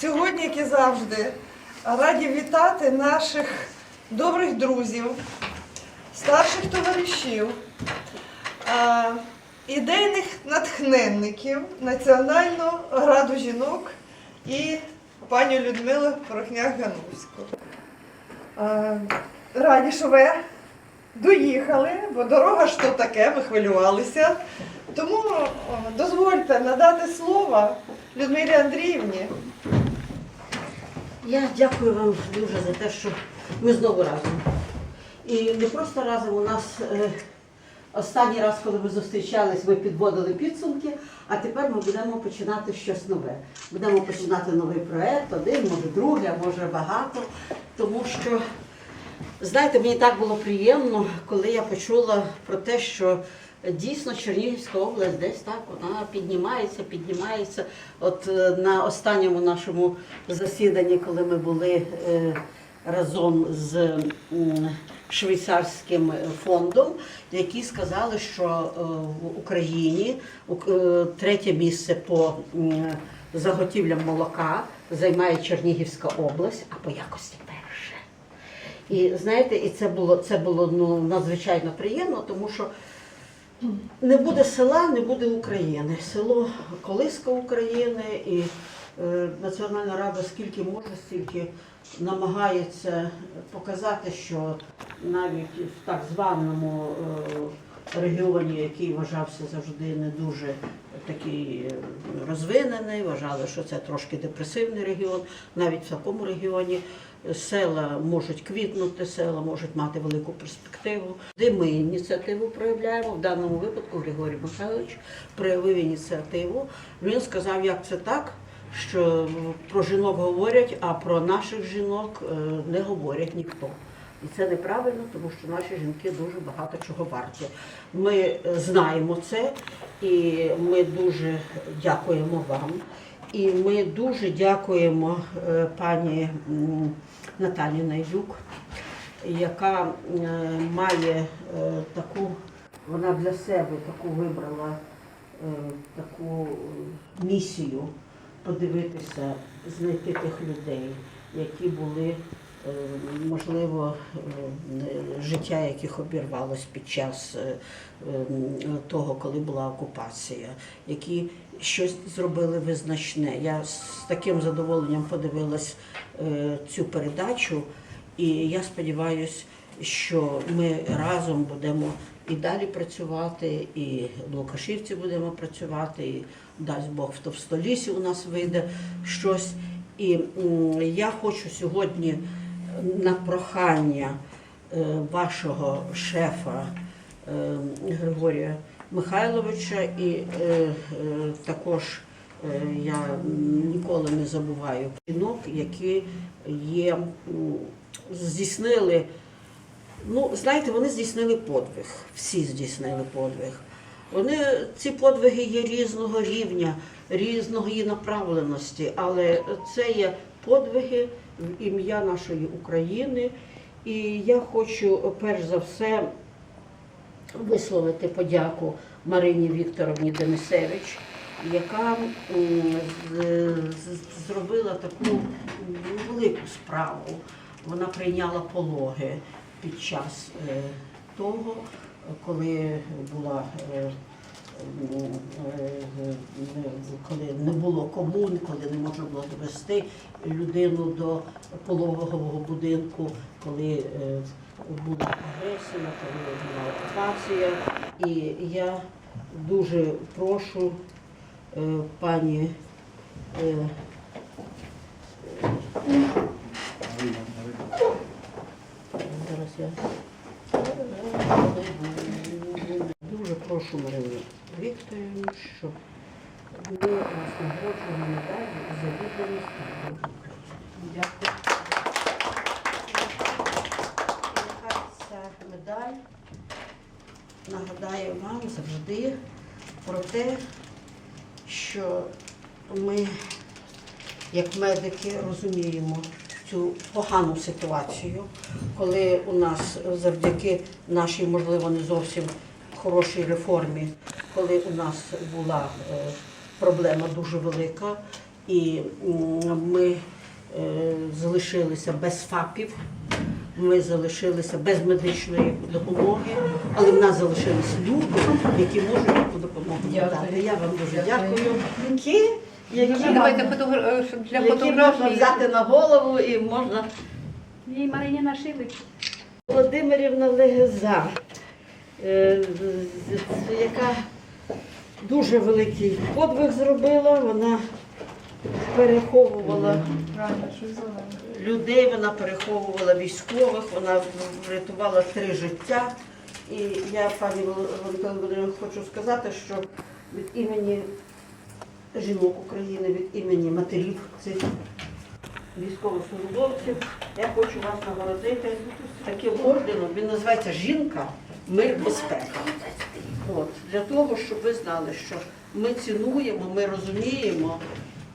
сьогодні, як і завжди, раді вітати наших добрих друзів, старших товаришів, ідейних натхненників Національного раду жінок і пані Людмилу Порохняк-Гануську. Раді, що ви доїхали, бо дорога ж то таке, ми хвилювалися. Тому дозвольте надати слово Людмилі Андріївні. Я дякую вам дуже за те, що ми знову разом. І не просто разом у нас е, останній раз, коли ми зустрічались, ви підводили підсумки, а тепер ми будемо починати щось нове. Будемо починати новий проект, один, може другий, а може багато. Тому що, знаєте, мені так було приємно, коли я почула про те, що Дійсно, Чернігівська область десь так вона піднімається, піднімається. От е, на останньому нашому засіданні, коли ми були е, разом з швейцарським фондом, які сказали, що е, в Україні третє місце по заготівлям молока займає Чернігівська область, а по якості перше. І знаєте, і це було це було ну надзвичайно приємно, тому що не буде села, не буде України. Село колиска України і е, Національна рада скільки може, стільки намагається показати, що навіть в так званому е, регіоні, який вважався завжди не дуже такий е, розвинений, вважали, що це трошки депресивний регіон, навіть в такому регіоні села можуть квітнути, села можуть мати велику перспективу. Де ми ініціативу проявляємо, в даному випадку Григорій Михайлович проявив ініціативу. Він сказав, як це так, що про жінок говорять, а про наших жінок е, не говорять ніхто. І це неправильно, тому що наші жінки дуже багато чого варті. Ми знаємо це, і ми дуже дякуємо вам. І ми дуже дякуємо е, пані Наталі Найдюк, яка е, має е, таку, вона для себе таку вибрала е, таку місію подивитися, знайти тих людей, які були, можливо, е, життя яких обірвалось під час е, того, коли була окупація, які щось зробили визначне. Я з таким задоволенням подивилась е, цю передачу, і я сподіваюся, що ми разом будемо і далі працювати, і в Лукашівці будемо працювати, і дасть Бог в Товстолісі у нас вийде щось. І я хочу сьогодні на прохання е, вашого шефа е, Григорія Михайловича і е, також я ніколи не забуваю жінок, які є, здійснили Ну, знаєте, вони здійснили подвиг, всі здійснили подвиг. Вони ці подвиги є різного рівня, різної направленості, але це є подвиги в ім'я нашої України. І я хочу перш за все висловити подяку Марині Вікторовні Денисевич, яка зробила таку велику справу. Вона прийняла пологи під час е, того, коли була. Коли не було комун, коли не можна було довести людину до пологового будинку, коли е, була агресія, коли була окупація. І я дуже прошу е, пані е, Зараз я прошу Марину Вікторівну, щоб ми вас нагороджували медаллю за відданість Дякую. Нехай ця медаль нагадає вам завжди про те, що ми, як медики, розуміємо цю погану ситуацію, коли у нас завдяки нашій, можливо, не зовсім хорошій реформі, коли у нас була е, проблема дуже велика, І ми е, залишилися без ФАПів, ми залишилися без медичної допомоги, але в нас залишились люди, які можуть таку допомогу надати. Я вам дуже дякую. Які, Давайте фотогра... для які можна взяти на голову і можна. І Марині нашили. Володимирівна Легеза, е, яка дуже великий подвиг зробила. Вона переховувала людей, вона переховувала військових, вона врятувала три життя. І я, пані Валентина Володимирівна, хочу сказати, що від імені жінок України, від імені матерів цих військовослужбовців, я хочу вас нагородити таким орденом. Він називається Жінка, мир, безпека. От, для того, щоб ви знали, що ми цінуємо, ми розуміємо,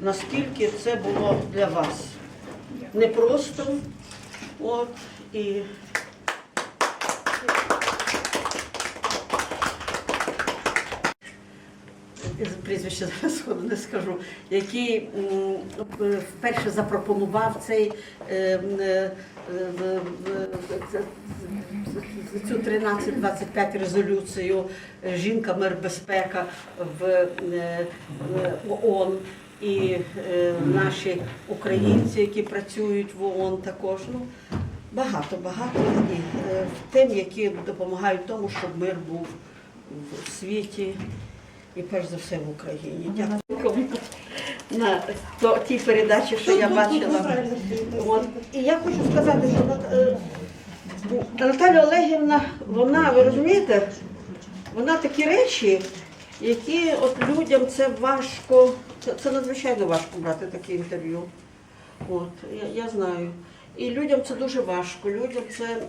наскільки це було для вас непросто. От, і прізвище зараз не скажу, який е, вперше запропонував цей е, е, цю 1325 резолюцію е, Жінка, мир, безпека в е, в ООН. І е, наші українці, які працюють в ООН також. Ну, багато, багато і е, тим, які допомагають тому, щоб мир був в світі і перш за все в Україні. Дякую на то, тій передачі, що я бачила. От. І я хочу сказати, що Наталя Олегівна, вона, ви розумієте, вона такі речі, які от людям це важко, це, це надзвичайно важко брати таке інтерв'ю. От, я, я знаю. І людям це дуже важко. Людям це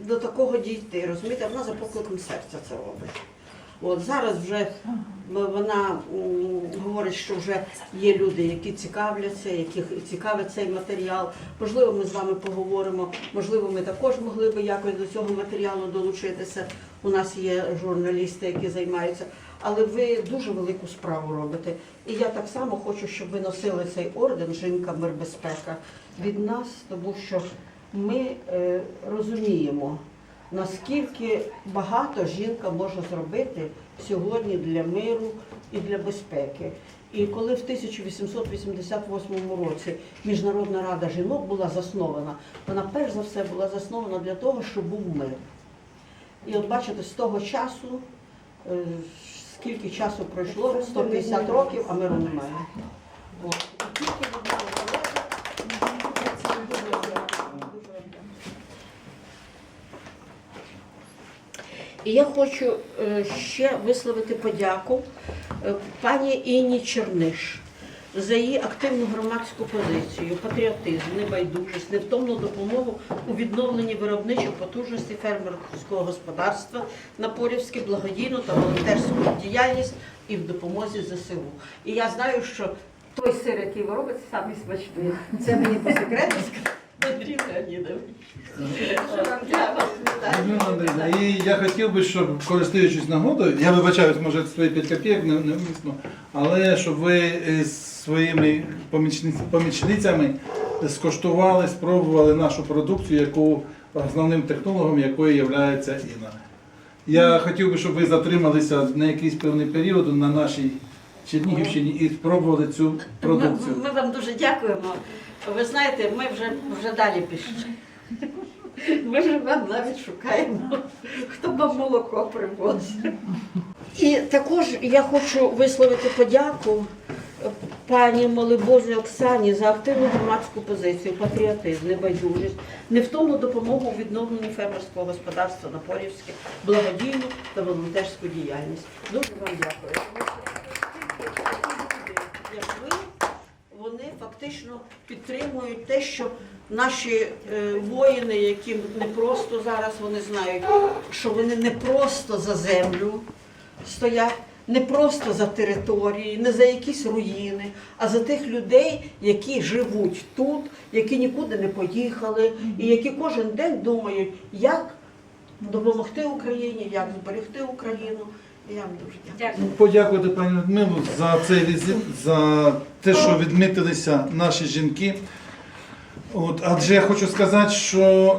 до такого дійти. Розумієте, вона за покликом серця це робить. От зараз вже вона говорить, що вже є люди, які цікавляться, яких цікавить цей матеріал. Можливо, ми з вами поговоримо. Можливо, ми також могли би якось до цього матеріалу долучитися. У нас є журналісти, які займаються. Але ви дуже велику справу робите. І я так само хочу, щоб ви носили цей орден Жінка мир безпека від нас, тому що ми е, розуміємо, наскільки багато жінка може зробити сьогодні для миру і для безпеки. І коли в 1888 році Міжнародна рада жінок була заснована, вона перш за все була заснована для того, щоб був мир. І от бачите, з того часу, е, скільки часу пройшло, 150 років, а миру немає. От. І тільки від нас залежить. І я хочу е, ще висловити подяку е, пані Інні Черниш за її активну громадську позицію, патріотизм, небайдужість, невтомну допомогу у відновленні виробничих потужностей фермерського господарства на Порівське, благодійну та волонтерську діяльність і в допомозі ЗСУ. І я знаю, що той сир, який ви робите, самий смачний. Це мені по секрету І я хотів би, щоб, користуючись нагодою, я вибачаюсь, може свої 5 копійок не- невмісно, але щоб ви е, з своїми помічниць- помічницями скоштували, спробували нашу продукцію, яку основним технологом якої є Інна. Я хотів би, щоб ви затрималися на якийсь певний період на нашій Чернігівщині і спробували цю Ми, продукцію. ми вам дуже дякуємо. Ви знаєте, ми вже, вже далі пішли. Ми вже вам навіть шукаємо, хто вам молоко привозить. І також я хочу висловити подяку пані Молибожі Оксані за активну громадську позицію, патріотизм, небайдужість, невтомну допомогу у відновленні фермерського господарства на Порівське, благодійну та волонтерську діяльність. Дуже вам дякую. Як ви, вони фактично підтримують те, що наші е, воїни, які не просто зараз вони знають, що вони не просто за землю стоять, не просто за території, не за якісь руїни, а за тих людей, які живуть тут, які нікуди не поїхали, і які кожен день думають, як допомогти Україні, як зберегти Україну. Я вам дуже дякую. Дякую. Подякувати пані Людмилу за цей візит, за те, що відмітилися наші жінки. От, адже я хочу сказати, що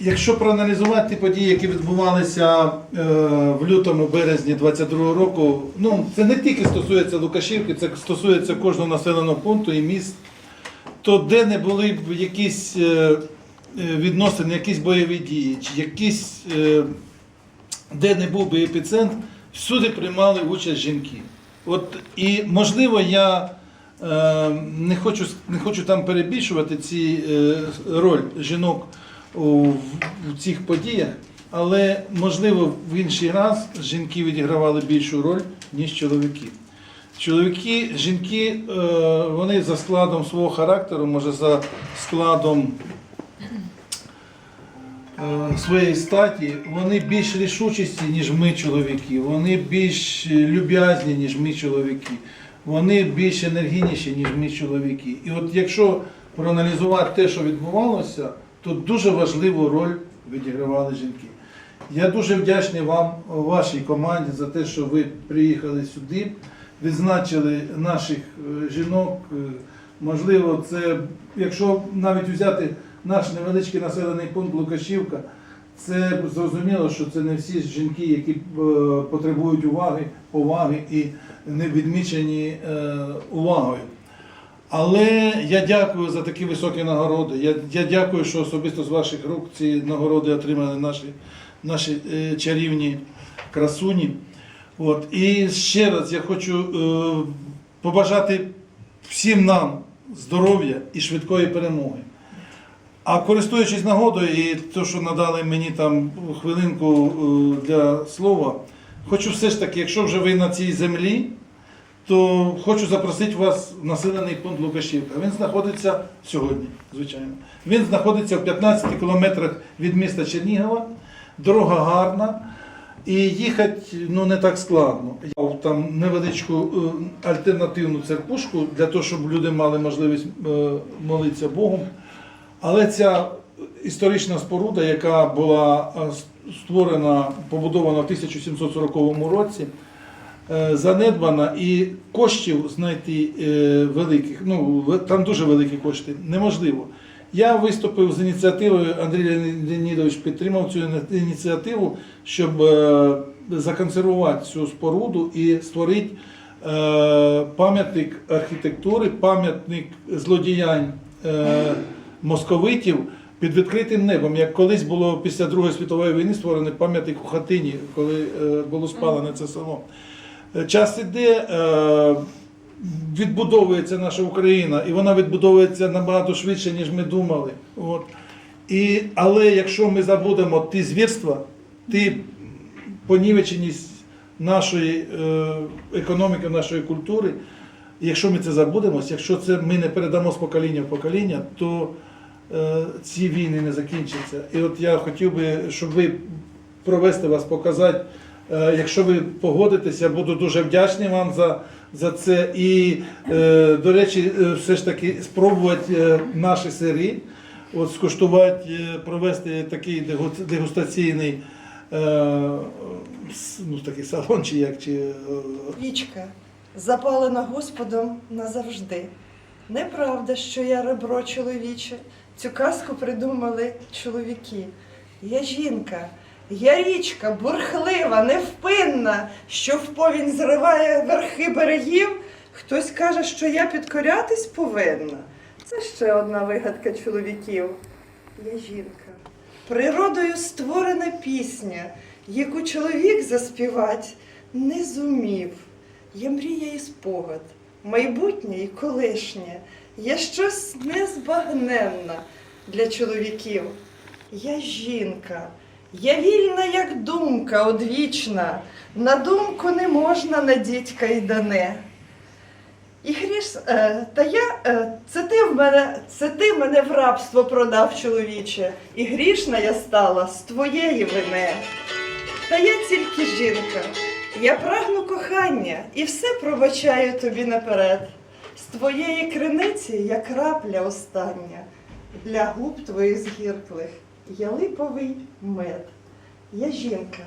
якщо проаналізувати ті події, які відбувалися е, в лютому березні 22 року, ну це не тільки стосується Лукашівки, це стосується кожного населеного пункту і міст, то де не були б якісь е, е, відносини, якісь бойові дії, чи якісь. Е, де не був би епіцентр, всюди приймали участь жінки. От, і можливо, я не, хочу, не хочу там перебільшувати ці е, роль жінок в, цих подіях, але можливо в інший раз жінки відігравали більшу роль, ніж чоловіки. Чоловіки, жінки, е, вони за складом свого характеру, може за складом е, своєї статі, вони більш рішучісті, ніж ми, чоловіки. Вони більш люб'язні, ніж ми, чоловіки. Вони більш енергійніші, ніж ми, чоловіки. І от якщо проаналізувати те, що відбувалося, то дуже важливу роль відігравали жінки. Я дуже вдячний вам, вашій команді, за те, що ви приїхали сюди, відзначили наших е, жінок. Е, Можливо, це, якщо навіть взяти наш невеличкий населений пункт Лукашівка, це зрозуміло, що це не всі жінки, які е, потребують уваги, поваги і не відмічені е, увагою. Але я дякую за такі високі нагороди. Я, я дякую, що особисто з ваших рук ці нагороди отримали наші, наші е, чарівні красуні. От. І ще раз я хочу е, побажати всім нам здоров'я і швидкої перемоги. А користуючись нагодою і те, що надали мені там хвилинку е, для слова, хочу все ж таки, якщо вже ви на цій землі, то хочу запросити вас в населений пункт Лукашівка. Він знаходиться сьогодні, звичайно. Він знаходиться в 15 кілометрах від міста Чернігова. Дорога гарна. І їхати ну, не так складно. Я там невеличку е, альтернативну церквушку для того, щоб люди мали можливість е, молитися Богом. Але ця історична споруда, яка була е, створена, побудована в 1740 році, е, занедбана і коштів знайти е, великих, ну там дуже великі кошти, неможливо. Я виступив з ініціативою, Андрій Леонідович підтримав цю ініціативу, щоб законсервувати цю споруду і створити пам'ятник архітектури, пам'ятник злодіянь московитів під відкритим небом, як колись було після Другої світової війни створений пам'ятник у хатині, коли е, було спалене це село. Е, Час іде, е, відбудовується наша Україна, і вона відбудовується набагато швидше, ніж ми думали. От. І, але якщо ми забудемо ті звірства, ті понівеченість нашої економіки, нашої культури, якщо ми це забудемо, якщо це ми не передамо з покоління в покоління, то ці війни не закінчаться. І от я хотів би, щоб ви провести вас, показати. Е, Якщо ви погодитеся, буду дуже вдячний вам за, за це. І, е, до речі, е, все ж таки спробувати е, наші сири, от скуштувати, е, провести такий дегустаційний е, ну, такий салон, чи як чи е, Вічка, запалена Господом назавжди. Неправда, що я ребро чоловіче. Цю казку придумали чоловіки. Я жінка, я річка, бурхлива, невпинна, що в повінь зриває верхи берегів. Хтось каже, що я підкорятись повинна. Це ще одна вигадка чоловіків. Я жінка. Природою створена пісня, яку чоловік заспівать не зумів. Є мрія і спогад, майбутнє і колишнє. Є щось незбагненне для чоловіків. Я жінка, я вільна, як думка одвічна. На думку не можна надіть кайдане. І гріш, е, та я, е, це ти в мене, це ти мене в рабство продав, чоловіче, і грішна я стала з твоєї вини. Та я тільки жінка, я прагну кохання і все пробачаю тобі наперед. З твоєї криниці я крапля остання, для губ твоїх згірклих я липовий мед. Я жінка,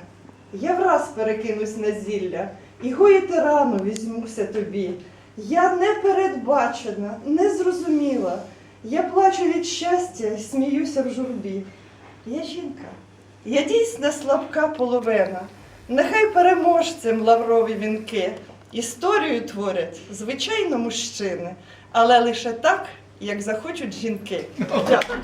я враз перекинусь на зілля, і гоїти рану візьмуся тобі. Я не передбачена, не зрозуміла. Я плачу від щастя і сміюся в журбі. Я жінка, я дійсно слабка половина. Нехай переможцем лаврові вінки. Історію творять, звичайно, мужчини, але лише так, як захочуть жінки. Дякую.